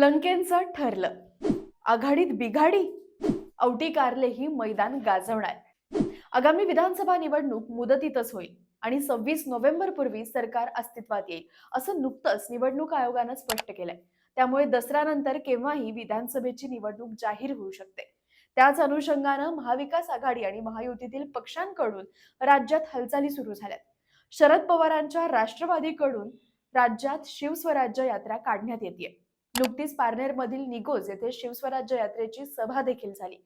लंकेंचं ठरलं. आघाडीत बिघाडी औटी कारले ही मैदान गाजवणार. आगामी विधानसभा निवडणूक मुदतीतच होईल आणि सव्वीस नोव्हेंबर पूर्वी सरकार अस्तित्वात येईल असं नुकतंच निवडणूक आयोगानं स्पष्ट केलंय. त्यामुळे दसऱ्यानंतर केव्हाही विधानसभेची निवडणूक जाहीर होऊ शकते. त्याच अनुषंगानं महाविकास आघाडी आणि महायुतीतील पक्षांकडून राज्यात हालचाली सुरू झाल्यात. शरद पवारांच्या राष्ट्रवादीकडून राज्यात शिवस्वराज्य यात्रा काढण्यात येते नुकतीच पारनेरमधील निगोज येथे शिवस्वराज्य यात्रेची सभा देखील झाली.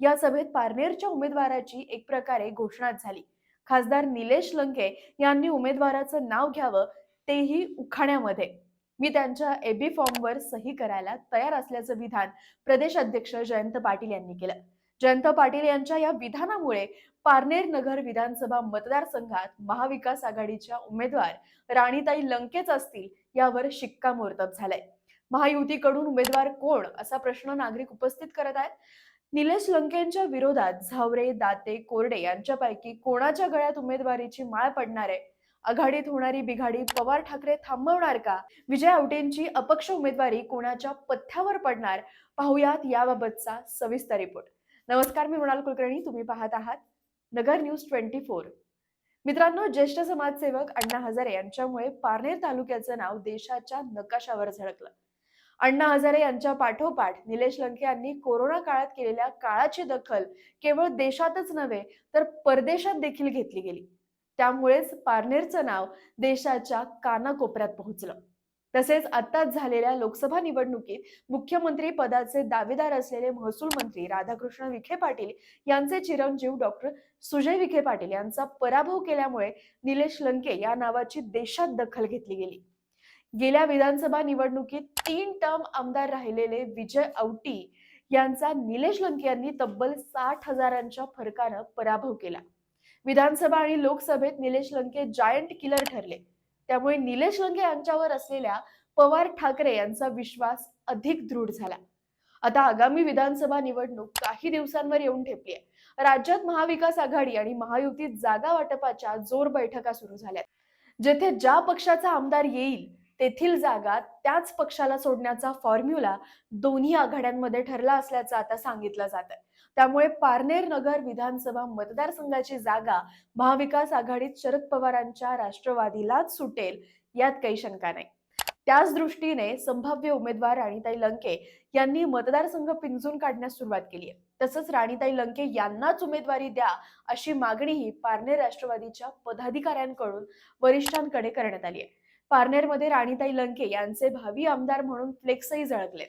या सभेत पारनेरच्या उमेदवाराची एक प्रकारे घोषणा झाली. खासदार निलेश लंके यांनी उमेदवाराचं नाव घ्यावं तेही उखाण्यामध्ये. मी त्यांच्या एबी फॉर्मवर सही करायला तयार असल्याचं विधान प्रदेश अध्यक्ष जयंत पाटील यांनी केलं. जयंत पाटील यांच्या या विधानामुळे पारनेर नगर विधानसभा मतदारसंघात महाविकास आघाडीच्या उमेदवार राणीताई लंकेच असतील यावर शिक्कामोर्तब झालंय. महायुतीकडून उमेदवार कोण असा प्रश्न नागरिक उपस्थित करत आहेत. निलेश लंकेंच्या विरोधात झावरे दाते कोरडे यांच्यापैकी कोणाच्या गळ्यात उमेदवारीची माळ पडणार आहे? आघाडीत होणारी बिघाडी पवार ठाकरे थांबवणार का? विजय आवटेंची अपक्ष उमेदवारी कोणाच्या पथ्यावर पडणार? पाहुयात याबाबतचा सविस्तर रिपोर्ट. नमस्कार मी मृणाल कुलकर्णी. तुम्ही पाहत आहात नगर न्यूज ट्वेंटी फोर. मित्रांनो ज्येष्ठ समाजसेवक अण्णा हजारे यांच्यामुळे पारनेर तालुक्याचं नाव देशाच्या नकाशावर झळकलं. अण्णा हजारे यांच्या पाठोपाठ निलेश लंके यांनी कोरोना काळात केलेल्या काळाची दखल केवळ देशातच नव्हे तर परदेशात देखील घेतली गेली. त्यामुळेच पारनेरचं नाव देशाच्या कानाकोपऱ्यात पोहोचलं. तसेच आत्ताच झालेल्या लोकसभा निवडणुकीत मुख्यमंत्री पदाचे दावेदार असलेले महसूल मंत्री राधाकृष्ण विखे पाटील यांचे चिरंजीव डॉक्टर सुजय विखे पाटील यांचा पराभव केल्यामुळे निलेश लंके या नावाची देशात दखल घेतली गेली. गेल्या विधानसभा निवडणुकीत तीन टर्म आमदार राहिलेले विजय औटी यांचा निलेश लंके यांनी तब्बल साठ हजारांच्या फरकानं पराभव केला. विधानसभा आणि लोकसभेत निलेश लंके जायंट किलर ठरले. त्यामुळे निलेश लंके यांच्यावर असलेल्या पवार ठाकरे यांचा विश्वास अधिक दृढ झाला. आता आगामी विधानसभा निवडणूक काही दिवसांवर येऊन ठेपली आहे राज्यात महाविकास आघाडी आणि महायुतीत जागा वाटपाच्या जोर बैठका सुरू झाल्या जेथे ज्या पक्षाचा आमदार येईल तेथील जागा त्याच पक्षाला सोडण्याचा फॉर्म्युला दोन्ही आघाड्यांमध्ये ठरला असल्याचं आता सांगितलं जात आहे त्यामुळे पारनेर नगर विधानसभा मतदारसंघाची जागा महाविकास आघाडीत शरद पवारांच्या राष्ट्रवादीलाच सुटेल यात काही शंका नाही. त्याच दृष्टीने संभाव्य उमेदवार राणीताई लंके यांनी मतदारसंघ पिंजून काढण्यास सुरुवात केली आहे. तसंच राणीताई लंके यांनाच उमेदवारी द्या अशी मागणीही पारनेर राष्ट्रवादीच्या पदाधिकाऱ्यांकडून वरिष्ठांकडे करण्यात आली आहे. पारनेरमध्ये राणीताई लंके यांचे भावी आमदार म्हणून फ्लेक्सही झळकले.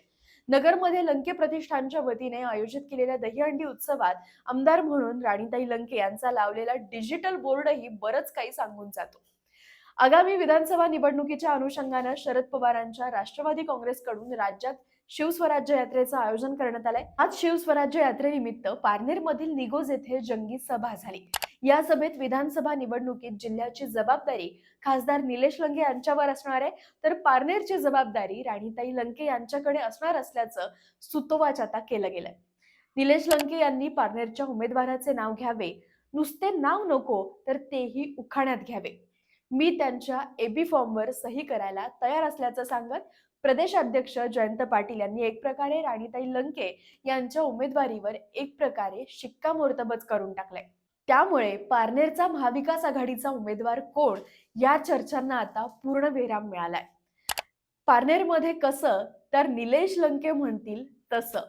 नगरमध्ये लंके प्रतिष्ठानच्या वतीने आयोजित केलेल्या दहीहंडी उत्सवात आमदार म्हणून राणीताई लंके यांचा लावलेला डिजिटल बोर्डही बरंच काही सांगून जातो. आगामी विधानसभा निवडणुकीच्या अनुषंगानं शरद पवारांच्या राष्ट्रवादी काँग्रेसकडून राज्यात शिवस्वराज्य यात्रेचं आयोजन करण्यात आलंय. आज शिवस्वराज्य यात्रेनिमित्त पारनेरमधील निगोज येथे जंगी सभा झाली. या सभेत विधानसभा निवडणुकीत जिल्ह्याची जबाबदारी खासदार निलेश लंके यांच्यावर असणार आहे. तर पारनेरची जबाबदारी राणीताई लंके यांच्याकडे असणार असल्याचं सुतोवाच आता केलं गेलंय. निलेश लंके यांनी पारनेरच्या उमेदवाराचे नाव घ्यावे. नुसते नाव नको तर तेही उखाण्यात घ्यावे. मी त्यांच्या एबी फॉर्मवर सही करायला तयार असल्याचं सांगत प्रदेश अध्यक्ष जयंत पाटील यांनी एक प्रकारे राणीताई लंके यांच्या उमेदवारीवर एक प्रकारे शिक्कामोर्तबच करून टाकलाय. त्यामुळे पारनेरचा महाविकास आघाडीचा उमेदवार कोण या चर्चांना आता पूर्ण विराम मिळालाय. पारनेरमध्ये कसं तर निलेश लंके म्हणतील तसं.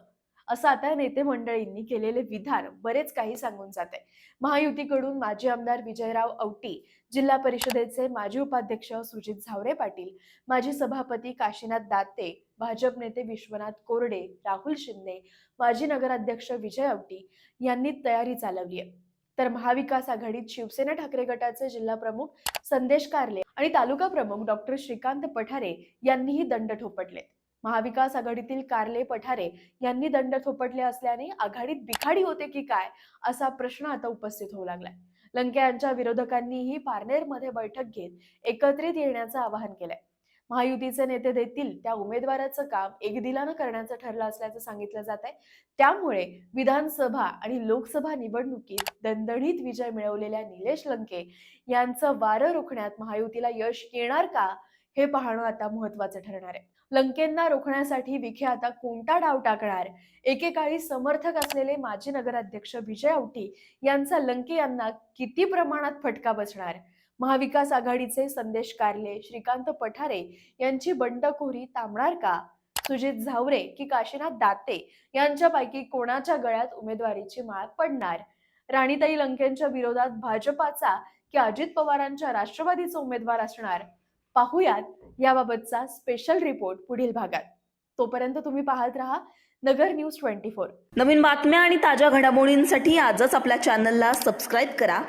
असं आता नेते मंडळींनी केलेले विधान बरेच काही सांगून जाते महायुतीकडून माजी आमदार विजयराव औटी जिल्हा परिषदेचे माजी उपाध्यक्ष सुजित झावरे पाटील माजी सभापती काशीनाथ दाते भाजप नेते विश्वनाथ कोरडे राहुल शिंदे माजी नगराध्यक्ष विजय औटी यांनी तयारी चालवली आहे. तर महाविकास आघाडीत शिवसेना ठाकरे गटाचे जिल्हा प्रमुख संदेश कारले आणि तालुका प्रमुख डॉक्टर श्रीकांत पठारे यांनीही दंड ठोपटले. महाविकास आघाडीतील कारले पठारे यांनी दंड थोपटले असल्याने आघाडीत बिखाडी होते की काय असा प्रश्न आता उपस्थित होऊ लागलाय. लंके यांच्या विरोधकांनीही पारनेरमध्ये बैठक घेत एकत्रित येण्याचं आवाहन केलंय. महायुतीचे नेते देतील त्या उमेदवाराचं काम एकदिलानं करण्याचं ठरलं असल्याचं सांगितलं जात आहे. त्यामुळे विधानसभा आणि लोकसभा निवडणुकीत दणदणीत विजय मिळवलेल्या निलेश लंके यांचं वारं रोखण्यात महायुतीला यश येणार का हे पाहणं आता महत्वाचं ठरणार आहे. लंकेंना रोखण्यासाठी विखे आता कोणता डाव टाकणार? एकेकाळी समर्थक असलेले माजी नगराध्यक्ष विजय औटी यांचा लंके यांना किती प्रमाणात फटका बसणार? महाविकास आघाडीचे संदेश कारले श्रीकांत पठारे यांची बंडखोरी थांबणार का? सुजित झावरे की काशीनाथ दाते यांच्यापैकी कोणाच्या गळ्यात उमेदवारीची माळ पडणार? राणीताई लंकेंच्या विरोधात भाजपाचा की अजित पवारांच्या राष्ट्रवादीचा उमेदवार असणार? पाहुयात याबाबतचा स्पेशल रिपोर्ट पुढील भागात. तोपर्यंत तुम्ही पाहत राहा नगर न्यूज ट्वेंटी फोर. नवीन बातम्या आणि ताज्या घडामोडींसाठी आजच आपल्या चॅनलला सबस्क्राईब करा.